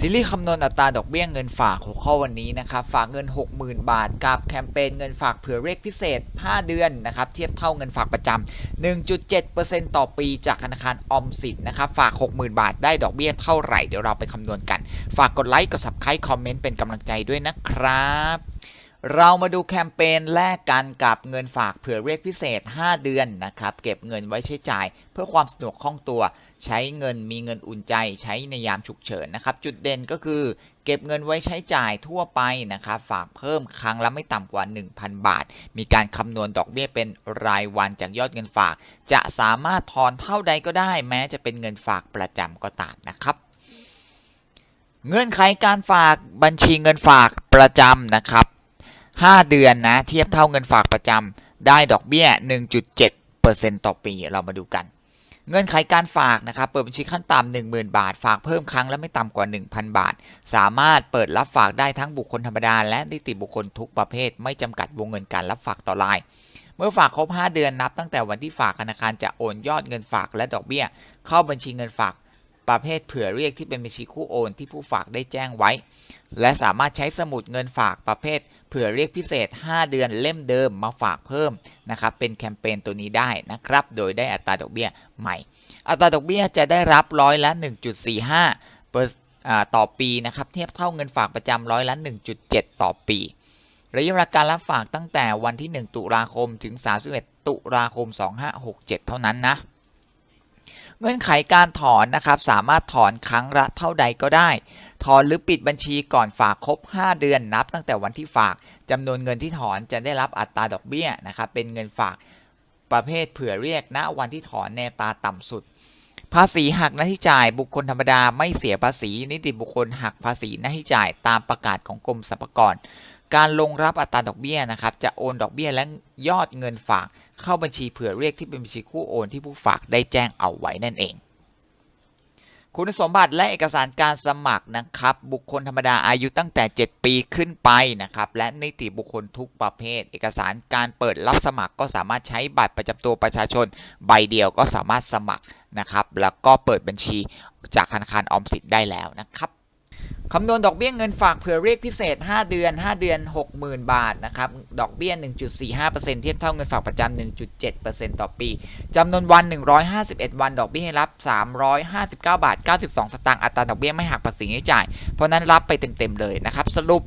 ซีรีส์คำนวณอัตราดอกเบี้ยเงินฝากหัวข้อวันนี้นะครับฝากเงิน 60,000 บาท กับแคมเปญเงินฝากเผื่อเรียกพิเศษ 5 เดือนนะครับเทียบเท่าเงินฝากประจำ 1.7%ต่อปีจากธนาคารออมสินนะครับฝาก 60,000 บาทได้ดอกเบี้ยเท่าไหร่ เดี๋ยวเราไปคำนวณกัน ฝากกดไลค์กด subscribe คอมเมนต์เป็นกำลังใจด้วยนะครับเรามาดูแคมเปญแลกกันกับเงินฝากเผื่อเรียกพิเศษ 5 เดือนนะครับเก็บเงินไว้ใช้จ่าย เพื่อความสะดวกคล่องตัว ใช้เงินมีเงินอุ่นใจใช้ในยามฉุกเฉินนะครับ จุดเด่นก็คือเก็บเงินไว้ใช้จ่ายทั่วไปนะครับฝากเพิ่มครั้งละไม่ต่ำกว่า 1,000 บาท มีการคำนวณดอกเบี้ยเป็นรายวันจากยอดเงินฝาก จะสามารถถอนเท่าใดก็ได้ แม้จะเป็นเงินฝากประจำก็ตามนะครับเงื่อนไขการฝากบัญชีเงินฝากประจำนะครับ 5 เดือนนะเทียบเท่าเงินฝากประจำได้ดอกเบี้ย 1.7%ต่อปีเรามาดูกัน เงื่อนไขการฝากนะครับเปิดบัญชีขั้นต่ำ10,000 บาท ฝากเพิ่มครั้งและไม่ต่ำกว่า 1,000 บาท สามารถเปิดรับฝากได้ทั้งบุคคลธรรมดา และนิติบุคคลทุกประเภท ไม่จำกัดวงเงินการรับฝากต่อราย เมื่อฝากครบ 5 เดือนนับ ตั้งแต่วันที่ฝากธนาคารจะโอนยอดเงินฝากและดอกเบี้ย เข้าบัญชีเงินฝาก ประเภทเผื่อเรียกที่เป็นบัญชีคู่โอนที่ผู้ฝากได้แจ้งไว้ และสามารถใช้สมุดเงินฝากประเภท เผื่อเรียกพิเศษ 5 เดือนเล่มเดิมมาฝากเพิ่มนะครับเป็นแคมเปญตัวนี้ได้นะครับ โดยได้อัตราดอกเบี้ยใหม่ อัตราดอกเบี้ยจะได้รับร้อยละ 1.45เปอร์ต่อปีนะครับเทียบเท่าเงินฝากประจำร้อยละ 1.7 ต่อปีระยะเวลาการรับฝากตั้งแต่วันที่ 1 ตุลาคมถึง 31 ตุลาคม 2567 เท่านั้นนะ เงื่อนไขการถอนนะครับสามารถถอนครั้งละเท่าใดก็ได้ ถอนหรือปิดบัญชีก่อนฝากครบ 5 เดือนนับ ตั้งแต่วันที่ฝากจำนวนเงินที่ถอนจะได้รับอัตราดอกเบี้ยนะครับเป็นเงินฝากประเภทเผื่อเรียกณวันที่ถอนในตาต่ำสุด ภาษีหักหน้าที่จ่ายบุคคลธรรมดาไม่เสียภาษี นิติบุคคลหักภาษีหน้าที่จ่ายตามประกาศของกรมสรรพากรการลงรับอัตราดอกเบี้ยนะครับจะโอนดอกเบี้ยและยอดเงินฝาก เข้าบัญชีเผื่อเรียกที่เป็นบัญชีคู่โอนที่ผู้ฝากได้แจ้งเอาไว้นั่นเอง คุณสมบัติและเอกสารการสมัครนะครับ บุคคลธรรมดาอายุตั้งแต่ 7 ปีขึ้นไปนะครับ และนิติบุคคลทุกประเภท เอกสารการเปิดรับสมัครก็สามารถใช้บัตรประจำตัวประชาชน ใบเดียวก็สามารถสมัครนะครับ แล้วก็เปิดบัญชีจากธนาคารออมสินได้แล้วนะครับ คำนวณดอกเบี้ยเงินฝากเผื่อเรียกพิเศษ 5 เดือน 5 เดือน 60,000 บาทนะครับดอกเบี้ย 1.45%เทียบเท่าเงินฝากประจำ 1.7%ต่อปีจำนวนวัน 151 วันดอกเบี้ยรับ 359 บาท 92 สตางค์อัตราดอกเบี้ยไม่หักภาษีให้จ่าย เพราะนั้นรับไปเต็มๆเลยนะครับ สรุป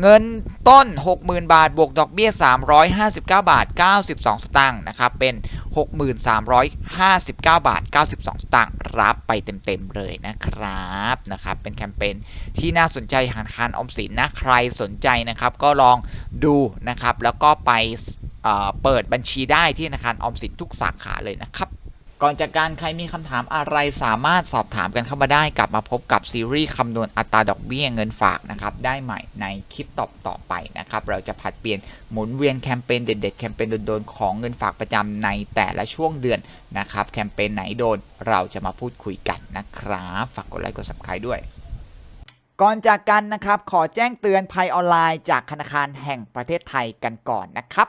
เงินต้น 60,000 บาท บวกดอกเบี้ย 359 บาท 92 สตางค์นะครับเป็น 6359 บาท 92 สตางค์รับไปเต็มๆเลยนะครับนะครับ เป็นแคมเปญที่น่าสนใจธนาคารออมสินนะใครสนใจนะครับก็ลองดูนะครับ แล้วก็ไปเเปิดบัญชีได้ที่ธนาคารออมสินทุกสาขาเลยนะครับ ก่อนจากการใครมีคำถามอะไรสามารถสอบถามกันเข้ามาได้กลับมาพบกับซีรีส์คำนวณอัตราดอกเบี้ยเงินฝากนะครับได้ใหม่ในคลิปต่อต่อไปนะครับเราจะผัดเปลี่ยนหมุนเวียนแคมเปญเด็ดๆแคมเปญโดนๆของเงินฝากประจำในแต่ละช่วงเดือนนะครับแคมเปญไหนโดนเราจะมาพูดคุยกันนะครับฝากกดไลค์กด subscribe ด้วยก่อนจากกันนะครับ ขอแจ้งเตือนภัยออนไลน์จากธนาคารแห่งประเทศไทยกันก่อนนะครับ